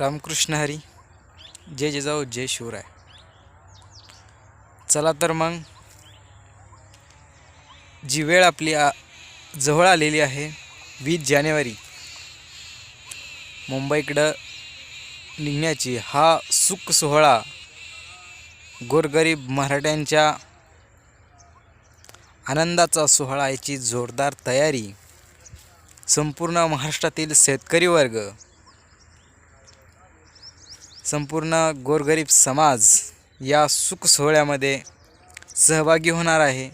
रामकृष्ण हरी. जय जिजाऊ जय शिवराय. चला तर मग जी वेळ आपली आ जवळ आलेली आहे वीस जानेवारी. मुंबईकडं निघण्याची हा सुख सोहळा गोरगरीब मराठ्यांच्या आनंदाचा सोहळा याची जोरदार तयारी संपूर्ण महाराष्ट्रातील शेतकरी वर्ग संपूर्ण गोरगरीब समाज या सुख सोहळ्यामध्ये सहभागी होणार आहे.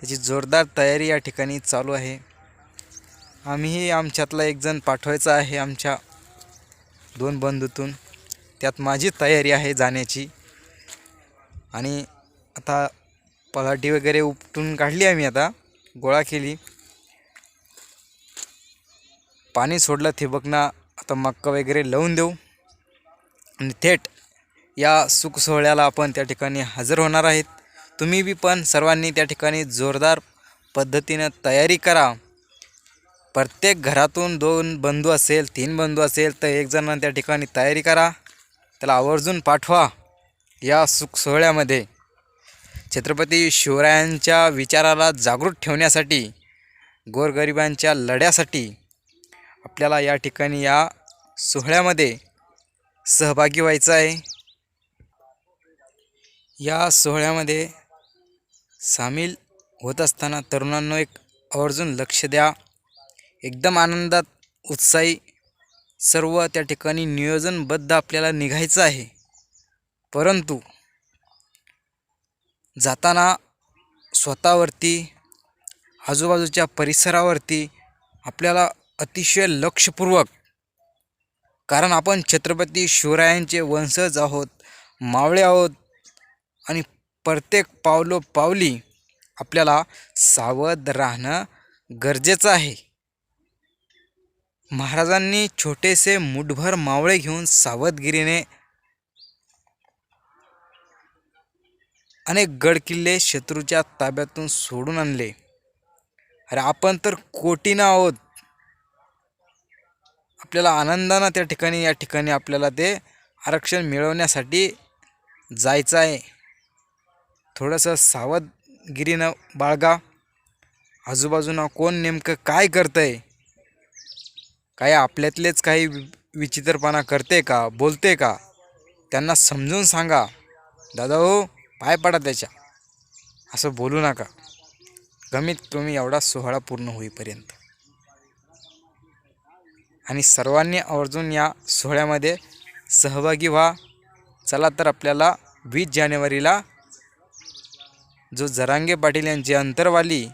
त्याची जोरदार तयारी या ठिकाणी चालू आहे. आम्हीही आमच्यातला एकजण पाठवायचा आहे आमच्या दोन बंधूतून. त्यात माझी तयारी आहे जाण्याची. आणि आता पलाटी वगैरे उपटून काढली आम्ही आता गोळा केली. पाणी सोडलं थिबकना आता मक्का वगैरे लावून देऊ. आणि थेट या सुख सोहळ्याला आपण त्या ठिकाणी हजर होणार आहेत. तुम्ही बी पण सर्वांनी त्या ठिकाणी जोरदार पद्धतीनं तयारी करा. प्रत्येक घरातून दोन बंधू असेल तीन बंधू असेल तर एक त्या ठिकाणी तयारी करा. त्याला आवर्जून पाठवा या सुख सोहळ्यामध्ये. छत्रपती शिवरायांच्या विचाराला जागृत ठेवण्यासाठी गोरगरिबांच्या लढ्यासाठी आपल्याला या ठिकाणी या सोहळ्यामध्ये सहभागी व्हायचं आहे. या सोहळ्यामध्ये सामील होत असताना तरुणांनो एक आवर्जून लक्ष द्या. एकदम आनंदात उत्साही सर्व त्या ठिकाणी नियोजनबद्ध आपल्याला निघायचं आहे. परंतु जाताना स्वतःवरती आजूबाजूच्या परिसरावरती आपल्याला अतिशय लक्षपूर्वक कारण आपण छत्रपती शिवरायांचे वंशज आहोत मावळे आहोत आणि प्रत्येक पावलो पावली आपल्याला सावध राहणं गरजेचं आहे. महाराजांनी छोटेसे मुठभर मावळे घेऊन सावधगिरीने अनेक गडकिल्ले शत्रूच्या ताब्यातून सोडून आणले. अरे आपण तर कोटीनं आहोत. आपल्याला आनंदानं त्या ठिकाणी या ठिकाणी आपल्याला ते आरक्षण मिळवण्यासाठी जायचं आहे. थोडंसं सावधगिरीनं बाळगा. आजूबाजूनं कोण नेमकं काय करतं आहे काय आपल्यातलेच काही विचित्रपणा करते का बोलते का? त्यांना समजून सांगा. दादा हो पाय पडा त्याच्या. असं बोलू नका. कमीत कमी एवढा सोहळा पूर्ण होईपर्यंत. आणि सर्वांनी आवर्जून या सोहळ्यामध्ये सहभागी व्हा. चला तर आपल्याला वीस जानेवारीला जो जरांगे पाटील यांची अंतरवाली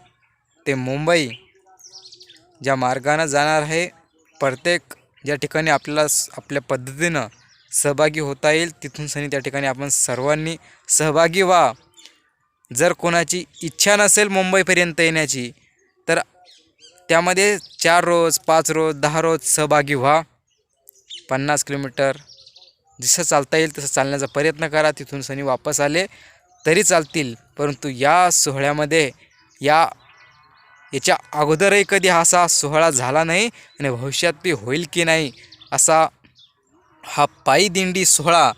ते मुंबई ज्या मार्गानं जाणार आहे प्रत्येक ज्या ठिकाणी आपल्याला आपल्या पद्धतीनं सहभागी होता येईल तिथून सनी त्या ठिकाणी आपण सर्वांनी सहभागी व्हा. जर कोणाची इच्छा नसेल मुंबईपर्यंत येण्याची त्यामध्ये चार रोज पाच रोज दहा रोज सहभागी व्हा. पन्नास किलोमीटर जसं चालता येईल तसं चालण्याचा प्रयत्न करा. तिथून सनी वापस आले. तरी चालतील परंतु या सोहळ्यामध्ये या याच्या अगोदरही कधी असा सोहळा झाला नाही आणि भविष्यात बी होईल की नाही असा हा पायी दिंडी सोहळा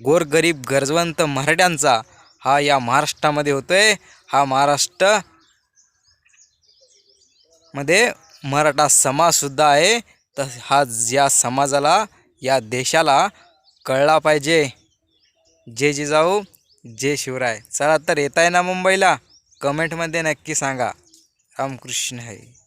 गोरगरीब गरजवंत मराठ्यांचा हा या महाराष्ट्रामध्ये होतो आहे हा महाराष्ट्र मध्ये मराठा समाजसुद्धा आहे. तर हा या समाजाला या देशाला कळला पाहिजे. जे जिजाऊ जे शिवराय. चला तर येत आहे ना मुंबईला? कमेंटमध्ये नक्की सांगा. रामकृष्ण आहे